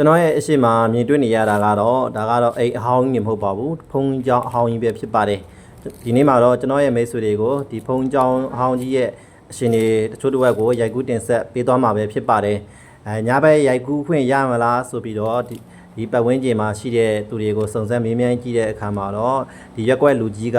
ကျွန်တော်ရဲ့အရှိမမြင်တွေ့နေရတာကတော့ဒါကတော့အိမ်အဟောင်းကြီးမဟုတ်ပါဘူးဖုံးကျောင်းအဟောင်းကြီးပဲဖြစ်ပါတယ်ဒီနေ့မှာတော့ကျွန်တော်ရဲ့မိတ်ဆွေတွေကိုဒီဖုံးကျောင်းအဟောင်းကြီးရဲ့အရှင်တွေတချို့တစ်ဝက်ကိုရိုက်ကူးတင်ဆက်ပေးသွားမှာပဲဖြစ်ပါတယ်အဲညဘက်ရိုက်ကူးခွင့်ရမလားဆိုပြီးတော့ဒီဒီပတ်ဝန်းကျင်မှာရှိတဲ့သူတွေကိုစုံစမ်းမေးမြန်းကြည့်တဲ့အခါမှာတော့ဒီရက်ကွက်လူကြီးက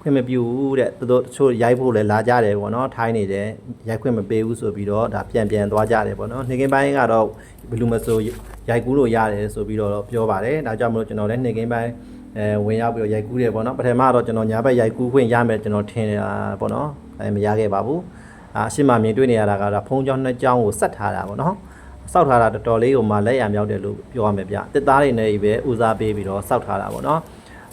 ခွင့်မပြုဘူးတဲ့သူတို့တချို့ရိုက်ဖို့လည်းလာကြတယ်ပေါ့နော်ထိုင်းနေတယ်ရိုက်ခွင့်မပေးဘူးဆိုပြီးတော့ဒါပြန်ပြန်သွားကြတယ်ပေါ့နော်နေကင်းပိုင်းကတော့ဘယ်လိုမဆိုရိုက်ကူးလို့ရတယ်ဆိုပြီးတော့ပြောပါတယ်ဒါကြောင့်မလို့ကျွန်တော်လည်းနေကင်းပိုင်းအဲဝင်ရောက်ပြီးတော့ရိုက်ကူးတယ်ပေါ့နော်ပထမတော့ကျွန်တော်ညာဘက်ရိုက်ကူးခွင့်ရမယ်ကျွန်တော်ထင်တာပေါ့နော်အဲမရခဲ့ပါဘူးအာအရှိမမြင်တွေ့နေရတာကတော့ဖုံးကြောင်းနှစ်ကြောင်းကိုဆက်ထားတာပေါ့နော်စောက်ထားတာတော်တော်လေးကိုမှလက်ရမြောက်တယ်လို့ပြောရမယ်ဗျတစ်သားတွေနဲ့ပဲဦးစားပေးပြီးတော့စောက်ထားတာပေါ့နော်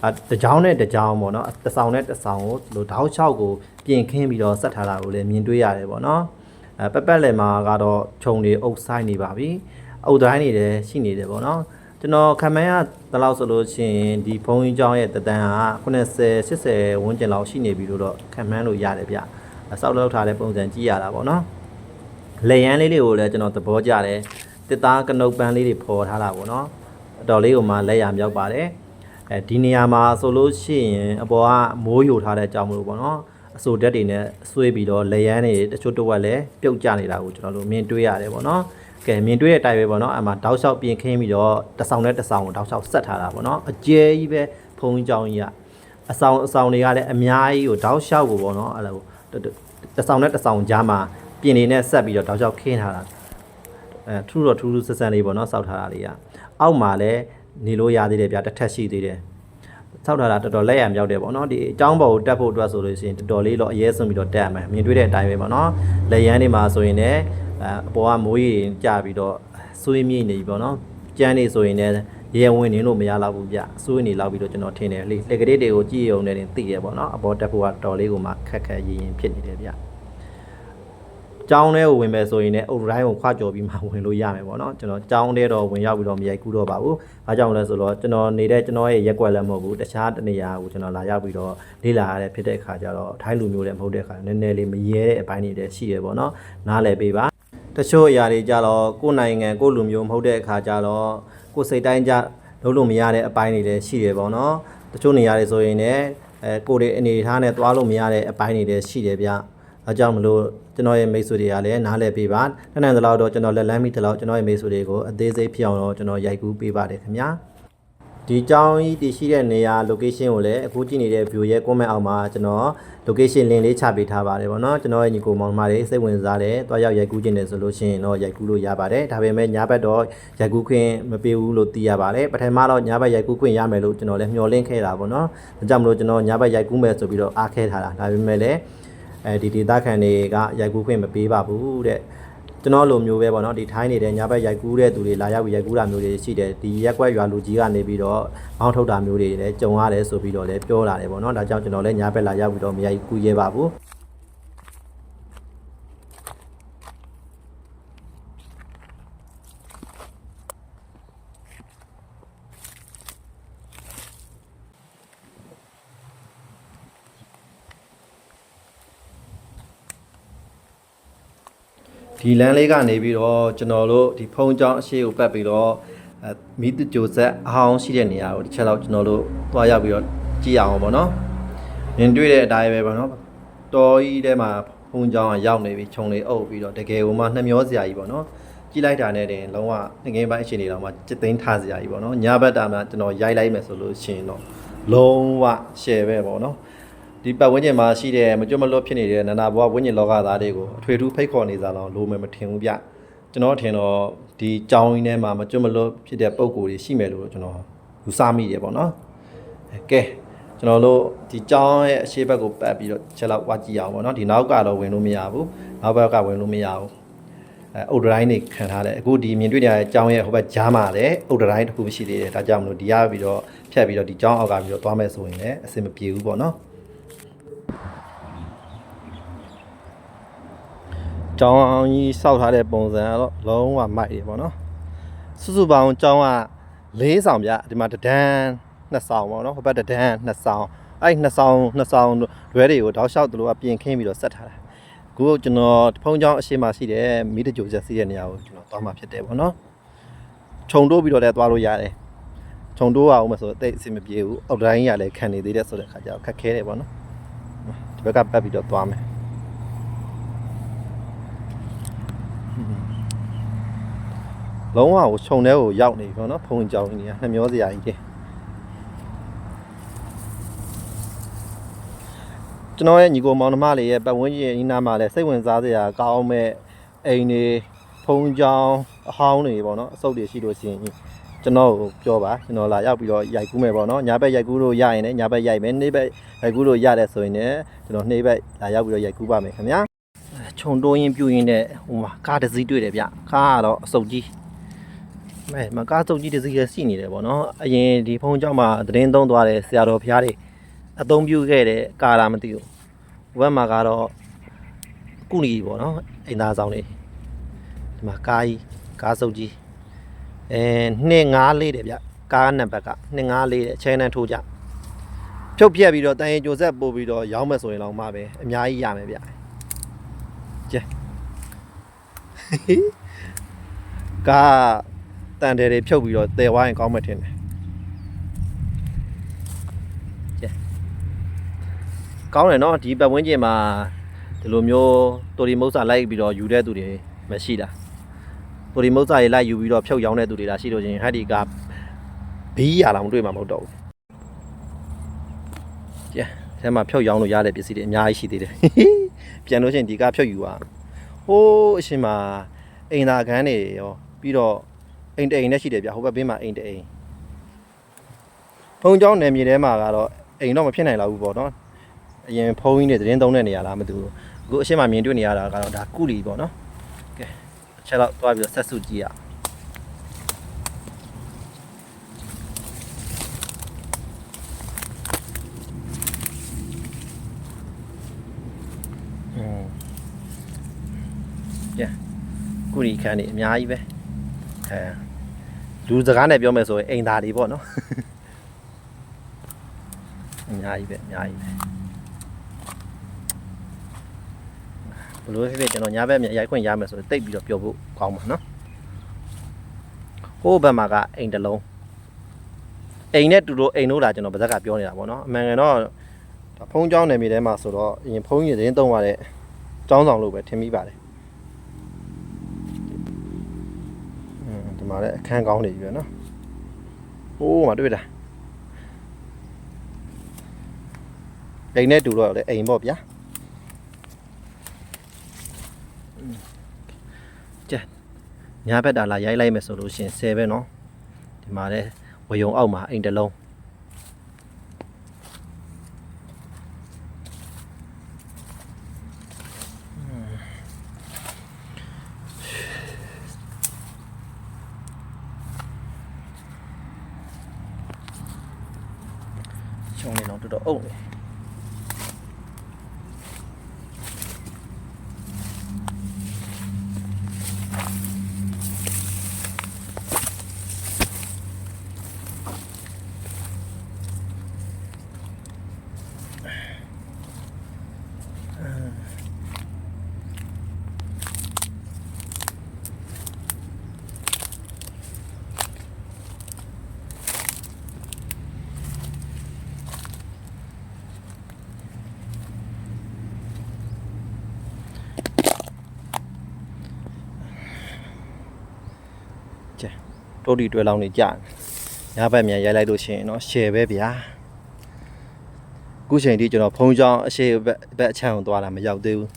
အတကြောင်းနဲ့တကြောင်းပေါ့နော်တစ်ဆောင်နဲ့တစ်ဆောင်ကိုလိုတောက်လျှောက်ကိုပြင်ခင်းပြီးတော့ဆက်ထားတာကိုလည်းမြင်တွေ့ရတယ်ပေါ့နော်အဲပက်ပက်လယ်မှာကတော့ခြုံတွေအုပ်ဆိုင်နေပါပြီအုပ်တိုင်းနေတယ်ရှိနေတယ်ပေါ့နော်ကျွန်တော်ခံမန်းရတလောက်ဆိုလို့ရှိရင်ဒီဘုံကြီးကျောင်းရဲ့တတန်းက90 80ဝန်းကျင်လောက်ရှိနေပြီလို့တော့ခံမှန်းလို့ရတယ်ဗျအဆောက်လောက်ထားတဲ့ပုံစံကြည့်ရတာပေါ့နော်လေရန်လေးတွေကိုလည်းကျွန်တော်သဘောကျတယ်တစ်သားကနုတ်ပန်းလေးတွေဖော်ထားတာပေါ့နော်အတော်လေးကိုမှလက်ရမြောက်ပါတယ် အဲဒီနေရာမှာဆိုလို့ရှိရင်အပေါ်ကမိုးယိုထားတဲ့အကြောင်းမလို့ပေါ့နော်အဆိုတက်တွေနဲ့ဆွေးပြီးတော့လေရန်တွေတချို့တော့လည်းပြုတ်ကျနေတာကိုကျွန်တော်တို့မြင်တွေ့ရတယ်ပေါ့နော်ကဲမြင်တွေ့တဲ့အတိုင်းပဲပေါ့နော်အမှတောက်လျှောက်ပြင်ခင်းပြီးတော့တဆောင်နဲ့တဆောင်ကိုတောက်လျှောက်ဆက်ထားတာပေါ့နော်အကျဲကြီးပဲဖုံးကြောင်းကြီးကအဆောင်အဆောင်တွေကလည်းအများကြီးကိုတောက်လျှောက်ကိုပေါ့နော်အဲ့လိုတဆောင်နဲ့တဆောင်ကြားမှာပြင်နေနဲ့ဆက်ပြီးတော့တောက်လျှောက်ခင်းထားတာအဲထူးတော့ထူးထူးဆဆန်လေးပေါ့နော်စောက်ထားတာလေးကအောက်မှာလည်း နေလို့ရသေးတယ်ဗျာတစ်ထက်ရှိသေးတယ်စောက်ထားတာတော်တော်လက်ရမြောက်တယ်ပေါ့နော်ဒီအကြောင်းပေါ်ကိုတက်ဖို့အတွက်ဆိုလို့ရှိရင်တော်တော်လေးတော့အရေးဆုံးပြီးတော့တက်ရမယ်မြင်တွေ့တဲ့အတိုင်းပဲပေါ့နော်လက်ရန်တွေမှာဆိုရင်လည်းအဲအပေါ်ကမိုးရီကြပြီးတော့ဆွေးမြေ့နေပြီပေါ့နော်ကြမ်းနေဆိုရင်လည်းရေဝင်နေလို့မရတော့ဘူးဗျဆွေးနေလောက်ပြီးတော့ကျွန်တော်ထင်တယ်လေလက်ကလေးတွေကိုကြည့်ရုံနဲ့တင်သိရပေါ့နော်အပေါ်တက်ဖို့ကတော်လေးကိုမှခက်ခက်ရရင်ဖြစ်နေတယ်ဗျ ကျောင်းထဲကိုဝင်မယ်ဆိုရင်လည်းအုတ်တိုင်းကိုခွာကြော်ပြီးမှဝင်လို့ရမယ်ပေါ့နော်ကျွန်တော်ကျောင်းထဲတော့ဝင်ရောက်ပြီးတော့မရိုက်ကူးတော့ပါဘူး။အားကြောင့်လဲဆိုတော့ကျွန်တော်နေတဲ့ကျွန်တော်ရဲ့ရက်ွက်လည်းမဟုတ်ဘူးတခြားတနေရာကိုကျွန်တော်လာရောက်ပြီးတော့လေ့လာရတဲ့ဖြစ်တဲ့အခါကျတော့ထိုင်းလူမျိုးလည်းမဟုတ်တဲ့အခါနည်းနည်းလေးမရဲတဲ့အပိုင်းတွေလည်းရှိရပေါ့နော်။နားလည်ပေးပါ။တချို့အရာတွေကြတော့ကိုယ်နိုင်ငံကိုယ်လူမျိုးမဟုတ်တဲ့အခါကျတော့ကိုယ်စိတ်တိုင်းကြလုံးလို့မရတဲ့အပိုင်းတွေလည်းရှိရပေါ့နော်။တချို့နေရာတွေဆိုရင်လည်းအဲကိုယ်တွေအနေထားနဲ့သွားလို့မရတဲ့အပိုင်းတွေလည်းရှိတယ်ဗျ။ အကြောင်းမလို့ကျွန်တော်ရဲ့မိတ်ဆွေတွေကလည်းနားလည်ပေးပါတနင်္လာတော့ကျွန်တော်လက်လန်းမိတလောက်ကျွန်တော်ရဲ့မိတ်ဆွေတွေကိုအသေးစိတ်ဖြစ်အောင်တော့ကျွန်တော်ရိုက်ကူးပေးပါတယ်ခင်ဗျာဒီကြောင်းကြီးတည်ရှိတဲ့နေရာ location ကိုလည်းအခုကြည့်နေတဲ့ view ရဲ့ comment အောက်မှာကျွန်တော် location link လေးချပေးထားပါတယ်ဗောနော်ကျွန်တော်ရဲ့ညီကိုမောင်မတွေစိတ်ဝင်စားတယ်တွားရောက်ရိုက်ကူးခြင်းတယ်ဆိုလို့ရှိရင်တော့ရိုက်ကူးလို့ရပါတယ်ဒါပေမဲ့ညဘက်တော့ရိုက်ကူးခွင့်မပေးဘူးလို့သိရပါတယ်ပထမတော့ညဘက်ရိုက်ကူးခွင့်ရမယ်လို့ကျွန်တော်လည်းမျှော်လင့်ခဲ့တာဗောနော်ဒါကြောင့်မလို့ကျွန်တော်ညဘက်ရိုက်ကူးမယ်ဆိုပြီးတော့အားခဲထားတာဒါပေမဲ့လည်း အဲဒီဒေသခံတွေကရိုက်ကူးခွင့်မပေးပါဘူးတဲ့ကျွန်တော်လိုမျိုးပဲပေါ့နော်ဒီထိုင်းနေတဲ့ညဘက်ရိုက်ကူးတဲ့သူတွေလာရောက်ပြီးရိုက်ကူးတာမျိုးတွေရှိတယ်ဒီရက်ကွက်ရွာလူကြီးကနေပြီးတော့မောင်းထုတ်တာမျိုးတွေလည်းကြုံရတယ်ဆိုပြီးတော့လည်းပြောလာတယ်ပေါ့နော်ဒါကြောင့်ကျွန်တော်လည်းညဘက်လာရောက်ပြီးတော့မရိုက်ကူးရဲပါဘူး ဒီလမ်းလေးကနေပြီးတော့ကျွန်တော်တို့ဒီဖုံကြောင်းအရှိကိုပတ်ပြီးတော့အဲမီးတကြိုဆက်အဟောင်းရှိတဲ့နေရာကိုတစ်ချက်လောက်ကျွန်တော်တို့သွားရောက်ပြီးတော့ကြည့်ရအောင်ပေါ့နော်။မြင်တွေ့တဲ့အတိုင်းပဲပေါ့နော်။တော်ကြီးထဲမှာဖုံကြောင်းကရောက်နေပြီခြုံလေးအုပ်ပြီးတော့တကယ်ကိုမှနှမျောစရာကြီးပေါ့နော်။ကြည့်လိုက်တာနဲ့တင်လုံးဝငငယ်ပိုင်းအချိန်တွေတော့မှจิตသိမ်းထားစရာကြီးပေါ့နော်။ညဘက်တာမှကျွန်တော်ရိုက်လိုက်မယ်ဆိုလို့ရှိရင်တော့လုံးဝရှယ်ပဲပေါ့နော်။ ဒီပတ်ဝန်းကျင်မှာရှိတဲ့မကြွမလွတ်ဖြစ်နေတဲ့နာနာဘဝဝိညာဉ်လောကသားတွေကိုအထွေထူးဖိတ်ခေါ်နေကြတော့လိုမယ်မထင်ဘူးဗျကျွန်တော်ထင်တော့ဒီကြောင်းရင်းထဲမှာမကြွမလွတ်ဖြစ်တဲ့ပုံကိုယ်တွေရှိမယ်လို့ကျွန်တော်ယူဆမိတယ်ပေါ့နော်ကဲကျွန်တော်တို့ဒီကြောင်းရဲ့အရှိဘက်ကိုပတ်ပြီးတော့ချက်လောက်ဝါကြည့်အောင်ပေါ့နော်ဒီနောက်ကတော့ဝင်လို့မရဘူးနောက်ဘက်ကဝင်လို့မရဘူးအဲအုတ်ဒတိုင်းနေခံထားတယ်အခုဒီမြင်တွေ့နေရတဲ့ကြောင်းရဲ့ဟိုဘက်ကြားမှာလည်းအုတ်ဒတိုင်းတစ်ခုရှိသေးတယ်ဒါကြောင့်မလို့ဒီရပြီးတော့ဖြတ်ပြီးတော့ဒီကြောင်းအောက်ကပြီးတော့သွားမယ်ဆိုရင်လည်းအဆင်မပြေဘူးပေါ့နော် ကျောင်းအောင်ကြီးစောက်ထားတဲ့ပုံစံကတော့လုံးဝမိုက်တယ်ပေါ့နော်စုစုပေါင်းကျောင်းက၄ဆောင်ဗျဒီမှာတဒန်းနှစ်ဆောင်ပေါ့နော်ဟိုဘက်တဒန်းနှစ်ဆောင်အဲ့နှစ်ဆောင်နှစ်ဆောင်လွဲတွေကိုတောက်လျှောက်သူတို့ကပြင်ခင်းပြီးတော့ဆက်ထားတာအခုကျွန်တော်ဖုံးကျောင်းအရှိမရှိတဲ့မိတကြိုချက်စီးတဲ့နေရာကိုကျွန်တော်သွားမှာဖြစ်တယ်ပေါ့နော်ခြုံတိုးပြီးတော့လည်းသွားလို့ရတယ်ခြုံတိုးအောင်မဆိုတိတ်အဆင်မပြေဘူးအောက်တိုင်းရလည်းခံနေသေးတယ်ဆိုတဲ့ခါကျတော့ခက်ခဲတယ်ပေါ့နော်ဒီဘက်ကပတ်ပြီးတော့သွားမယ် လုံးဝကိုခြုံထဲကိုရောက်နေပြီပေါ့နော်ဖုံကြောင်ကြီးကနှမျောစရာကြီးတယ်ကျွန်တော်ရဲ့ညီကိုမောင်နှမလေးရဲ့ပတ်ဝန်းကျင်အနီးနားမှာလည်းစိတ်ဝင်စားစရာကောင်းမဲ့အိမ်တွေဖုံကြောင်အဟောင်းတွေပေါ့နော်အစုပ်တွေရှိလို့ရှိရင်ကျွန်တော်ကိုပြောပါကျွန်တော်လာရောက်ပြီးတော့ရိုက်ကူးမယ်ပေါ့နော်ညာဘက်ရိုက်ကူးလို့ရရင်လည်းညာဘက်ရိုက်မယ်နေ့ဘက်ရိုက်ကူးလို့ရတယ်ဆိုရင်လည်းကျွန်တော်နေ့ဘက်လာရောက်ပြီးတော့ရိုက်ကူးပါမယ်ခင်ဗျာခြုံတိုးရင်ပြူရင်တဲ့ဟိုမှာကားတစ်စီးတွေ့တယ်ဗျကားကတော့အစုပ်ကြီး မဲမကားစုပ်ကြီးတစ်စီးလည်းရှိနေတယ်ပေါ့နော်အရင်ဒီဖုံကြောင်မှာသတင်းသုံးသွားတယ်ဆရာတော်ဖျားတွေအသုံးပြုခဲ့တဲ့ကားလားမသိဘူးဘက်မှာကတော့ကုလီပေါ့နော်အိမ်သားဆောင်တွေဒီမှာကားကြီးကားစုပ်ကြီးအဲ254တဲ့ဗျကားနံပါတ်က254တဲ့ချဲနန်းထိုးကြဖြုတ်ပြက်ပြီးတော့တန်ရင်ကြိုဆက်ပို့ပြီးတော့ရောင်းမယ်ဆိုရင်တော့မှပဲအများကြီးရမယ်ဗျကျဲကား တန်တယ်တွေဖြုတ်ပြီးတော့တည်ဝိုင်းကောင်းမှထင်တယ်ကျဲကောင်းတယ်နော်ဒီပတ်ဝန်းကျင်မှာဒီလိုမျိုးတိုရီမုတ်စာလိုက်ပြီးတော့ယူတဲ့သူတွေမရှိတာတိုရီမုတ်စာတွေလိုက်ယူပြီးတော့ဖြုတ်ရောင်းတဲ့သူတွေလားရှိလို့ချင်းဟက်ဒီကဘီးရလာမတွေ့မှာမဟုတ်တော့ဘူးကျဲအဲမှာဖြုတ်ရောင်းလို့ရတဲ့ပစ္စည်းတွေအများကြီးရှိသေးတယ်ပြန်လို့ချင်းဒီကဖြုတ်ယူပါဟိုးအရှင်မှာအိမ်သာခန်းတွေရောပြီးတော့ အိမ်တအိမ်နဲ့ရှိတယ်ဗျဟိုဘက်ဘေးမှာအိမ်တအိမ်ဘုံကျောင်းနယ်မြေထဲမှာကတော့အိမ်တော့မဖြစ်နိုင်တော့ဘူးပေါ့နော်အရင်ဖုန်းကြီးနဲ့သတင်းသုံးတဲ့နေရာလားမသိဘူးအခုအရှင်မှာမြင်တွေ့နေရတာကတော့ဒါကုလီပေါ့နော်ကဲအချက်တော့တွားပြီးတော့ဆက်စုကြည့်ရအောင်อืมကဲကုလီခန်းနေအများကြီးပဲအဲ လူစကားနဲ့ပြောမယ်ဆိုရင်အိမ်သားတွေပေါ့နော်အများကြီးပဲအများကြီးပဲဘလို့ဖြစ်ဖြစ်ကျွန်တော်ညာဘက်မြရိုက်ခွင့်ရမယ်ဆိုတော့တိတ်ပြီးတော့ပြောဖို့ကောင်းပါနော်ဟိုဘက်မှာကအိမ်တစ်လုံးအိမ်နဲ့တူတူအိမ်တို့လာကျွန်တော်ပါဇက်ကပြောနေတာပေါ့နော်အမှန်ကန်တော့ဖုန်းကြောင်းနယ်မြေထဲမှာဆိုတော့အရင်ဖုန်းရင်းသုံးရတဲ့ကျောင်းဆောင်လို့ပဲထင်မိပါတယ် မှာလည်းအခန်းကောင်းနေပြီပဲနော်။ဟိုးမှာတွေ့တာ။အိမ်နဲ့တူတော့လေအိမ်ပေါ့ဗျာ။ကြက်ညာဘက်တာလာရိုက်လိုက်မယ်ဆိုလို့ရှင်10ပဲနော်။ဒီမှာလည်းဝယုံအောက်မှာအိမ်တစ်လုံး တော့ တော်တော်အုပ်နေ တိုးတီတွဲလောင်းနေကြညဘက်မြန်ရိုက်လိုက်လို့ရှိရင်เนาะ share ပဲဗျာအခုချိန်ထိကျွန်တော်ဖုံးချောင်းအရှိဘက်ဘက်အချမ်းကိုသွားတာမရောက်သေးဘူး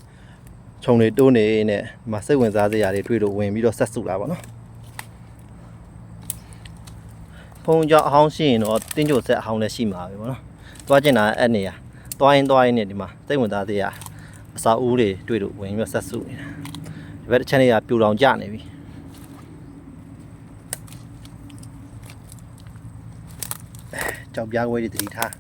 ခြုံတွေတိုးနေနဲ့ဒီမှာစိတ်ဝင်စားစရာတွေတွေ့လို့ဝင်ပြီးတော့ဆက်စုလာပါတော့ဖုံးချောင်းအဟောင်းရှိရင်တော့တင်းကြိုဆက်အဟောင်းလည်းရှိမှာပဲဗောနော်သွားကျင်တာအဲ့နေရသွားရင်သွားရင်နဲ့ဒီမှာစိတ်ဝင်စားစရာအစာဦးတွေတွေ့လို့ဝင်ပြီးတော့ဆက်စုနေတာဒီဘက်တစ်ချက်လေးကပြူတောင်ကျနေပြီ ကြောက်ပြားခွဲတွေတတိထား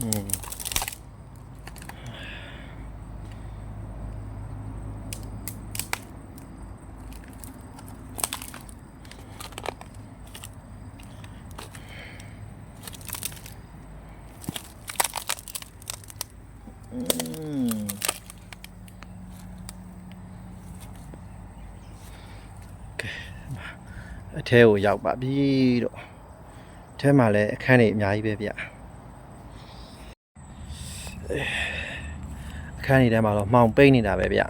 อืม ထဲကိုရောက်ပါပြီတော့အထဲမှာလည်းအခန်းတွေအများကြီးပဲဗျအခန်းတွေထဲမှာတော့မှောင်ပိတ်နေတာပဲဗျ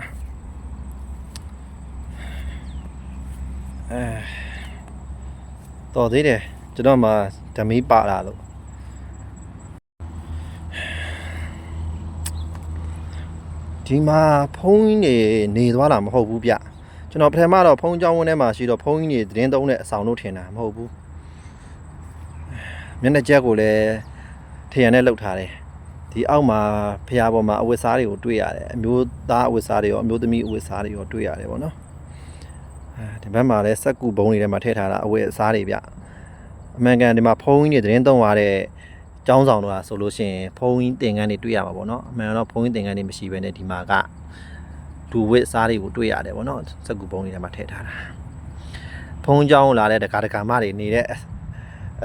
အဲတော်သေးတယ်ကျွန်တော်မှဓမီပါလာလို့ဒီမှာဖုန်းကြီးနေနေသွားတာမဟုတ်ဘူးဗျ ကျွန်တော်ပထမတော့ဖုန်းကြောင်းဝင်းထဲမှာရှိတော့ဖုန်းကြီးနေသတင်းသုံးတဲ့အဆောင်လို့ထင်တာမဟုတ်ဘူးမျက်နှာချက်ကိုလည်းထရံနဲ့လှုပ်ထားတယ်ဒီအောက်မှာဖျားပေါ်မှာအဝတ်စားတွေကိုတွေ့ရတယ်အမျိုးသားအဝတ်စားတွေရောအမျိုးသမီးအဝတ်စားတွေရောတွေ့ရတယ်ပေါ့နော်အဲဒီဘက်မှာလည်းစက်ကူဘုံတွေထဲမှာထည့်ထားတာအဝတ်အစားတွေဗျအမှန်ကန်ဒီမှာဖုန်းကြီးနေသတင်းသုံးရတဲ့ကျောင်းဆောင်တော့ဆိုလို့ရှိရင်ဖုန်းကြီးတင်ကန်းတွေတွေ့ရမှာပေါ့နော်အမှန်တော့ဖုန်းကြီးတင်ကန်းတွေမရှိဘဲနဲ့ဒီမှာက လူဝစ်စားတွေကိုတွေ့ရတယ်ပေါ့နော်စက်ကူပုံးတွေထဲမှာထည့်ထားတာဖုန်းကျောင်းလာတဲ့ဒကာဒကာမတွေနေတဲ့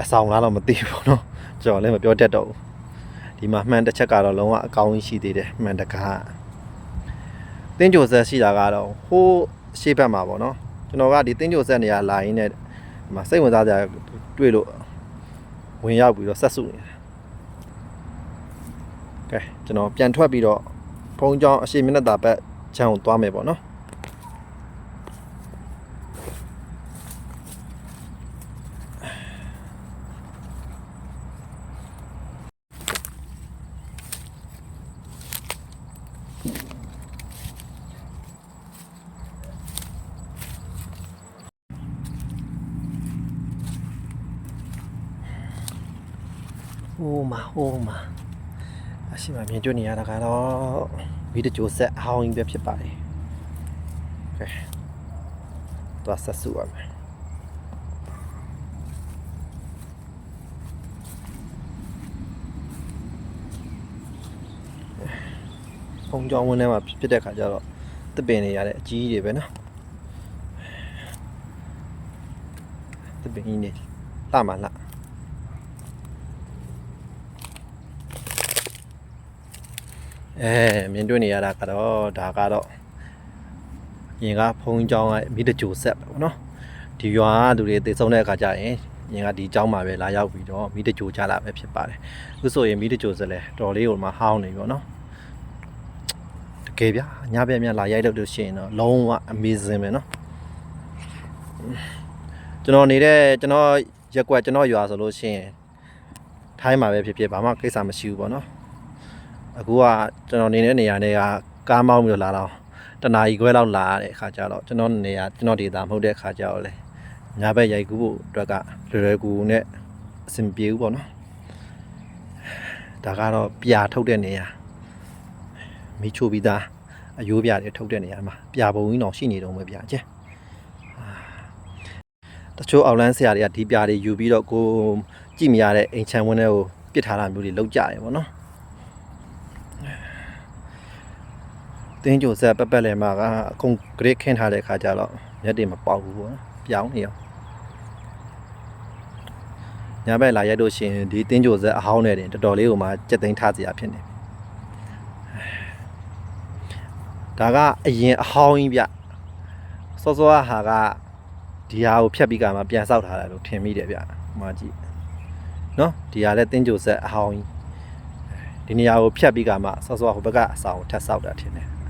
အဆောင်လားတော့မသိဘူးပေါ့နော်ကျွန်တော်လည်းမပြောတတ်တော့ဘူးဒီမှာမှန်တစ်ချက်ကတော့လုံးဝအကောင်းကြီးရှိသေးတယ်မှန်တကားတင်းကြိုဆက်ရှိတာကတော့ဟိုးရှေ့ဘက်မှာပေါ့နော်ကျွန်တော်ကဒီတင်းကြိုဆက်နေရလာရင်းနဲ့ဒီမှာစိတ်ဝင်စားကြတွေ့လို့ဝင်ရောက်ပြီးတော့ဆက်စုနေတာကဲကျွန်တော်ပြန်ထွက်ပြီးတော့ဖုန်းကြောင်းအရှိမျက်နှာသာဘက် ချမ်းကိုသွားမယ်ပေါ့နော်ဟိုးမှာဟိုးမှာအရှိမမြင်တွေ့နေရတာကတော့ ဗီဒီယိုဆက်အဟောင်းကြီးပဲဖြစ်ပါတယ်။ကဲတော့ဆက်စုရမယ်။ဖုံကြောင်းဝင်းထဲမှာဖြစ်တဲ့ခါကျတော့တပင်နေရတဲ့အကြီးကြီးတွေပဲနော်။တပင်ကြီးနေလှမှလှ အဲမြင်တွေ့နေရတာကတော့ဒါကတော့ရင်ကဖုံးကြောင်းကမိတကြိုဆက်ပဲပေါ့နော်ဒီရွာကလူတွေသိဆုံးတဲ့အခါကျရင်ရင်ကဒီကြောင်းမှာပဲလာရောက်ပြီးတော့မိတကြိုကြလာပဲဖြစ်ပါတယ်အခုဆိုရင်မိတကြိုဆက်လဲတော်လေးကိုမှဟောင်းနေပြီပေါ့နော်တကယ်ဗျညပြက်မြလာရိုက်လို့လို့ရှိရင်တော့လုံးဝ amazing ပဲနော်ကျွန်တော်နေတဲ့ကျွန်တော်ရက်ကွက်ကျွန်တော်ရွာဆိုလို့ရှိရင်ထိုင်းမှာပဲဖြစ်ဖြစ်ဘာမှကိစ္စမရှိဘူးပေါ့နော် အခုကကျွန်တော်နေတဲ့နေရာတွေကကားမောင်းပြီးတော့လာတော့တနာရီခွဲလောက်လာရတဲ့အခါကျတော့ကျွန်တော်နေရာကျွန်တော်ဒေတာမဟုတ်တဲ့အခါကျတော့လေညာဘက်ရိုက်ကူးဖို့အတွက်ကလွယ်လွယ်ကူကူနဲ့အဆင်ပြေဘူးပေါ့နော်ဒါကတော့ပြာထုတ်တဲ့နေရာမိချိုပြီးသားအယိုးပြတွေထုတ်တဲ့နေရာမှာပြာပုံကြီးတော့ရှိနေတော့မယ်ဗျာကျဲတချို့အောက်လန်းဆရာတွေကဒီပြာတွေယူပြီးတော့ကိုကြည့်မရတဲ့အိမ်ချမ်းဝင်းတွေကိုပစ်ထားတာမျိုးတွေလောက်ကြတယ်ပေါ့နော် တင်းကြိုဆက်ပက်ပက်လဲမှာကအကုန်ဂရစ်ခင်းထားတဲ့ခါကျတော့မျက်တွေမပေါက်ဘူးပေါ့နော်ပြောင်းနေရောညဘက်လာရိုက်လို့ရှိရင်ဒီတင်းကြိုဆက်အဟောင်းနဲ့တင်တော်တော်လေးကိုမှကြက်သိမ်းထားစရာဖြစ်နေပြီဒါကအရင်အဟောင်းကြီးဗျစောစောကဟာကဒီဟာကိုဖြတ်ပြီးကမှပြန်ဆောက်ထားတယ်လို့ထင်မိတယ်ဗျဟိုမှာကြည့်နော်ဒီဟာလည်းတင်းကြိုဆက်အဟောင်းကြီးဒီနေရာကိုဖြတ်ပြီးကမှစောစောကဟိုဘက်ကအဆောင်ကိုထပ်ဆောက်တာထင်တယ်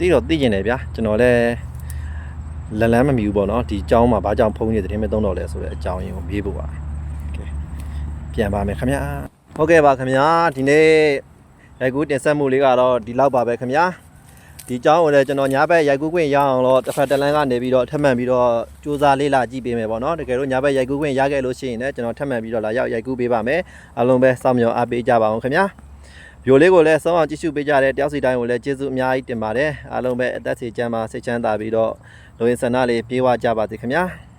သိတော့သိကျင်တယ်ဗျာကျွန်တော်လည်းလလန်းမမီဘူးပေါ့နော်ဒီအကြောင်းမှာဘာကြောင့်ဖုန်းကြီးသတင်းမသုံးတော့လဲဆိုတဲ့အကြောင်းရင်းကိုမေးဖို့ပါကဲပြန်ပါမယ်ခင်ဗျာဟုတ်ကဲ့ပါခင်ဗျာဒီနေ့ရိုက်ကူးတင်ဆက်မှုလေးကတော့ဒီလောက်ပါပဲခင်ဗျာဒီအကြောင်းကိုလည်းကျွန်တော်ညာဘက်ရိုက်ကူးခွင့်ရအောင်တော့တစ်ဖက်တစ်လမ်းကနေပြီးတော့ထပ်မံပြီးတော့စူးစမ်းလေ့လာကြည့်ပေးမယ်ပေါ့နော်တကယ်လို့ညာဘက်ရိုက်ကူးခွင့်ရခဲ့လို့ရှိရင်လည်းကျွန်တော်ထပ်မံပြီးတော့လာရောက်ရိုက်ကူးပေးပါမယ်အားလုံးပဲစောင့်မျှော်အားပေးကြပါအောင်ခင်ဗျာ ဗီဒီယိုလေးကိုလည်းဆုံးအောင်ကြည့်ရှုပေးကြတဲ့တယောက်စီတိုင်းကိုလည်းကျေးဇူးအများကြီးတင်ပါတယ်အားလုံးပဲအသက်စီချမ်းပါစိတ်ချမ်းသာပြီးတော့လူရင်ဆန္ဒလေးပြေးဝကြပါစေခင်ဗျာ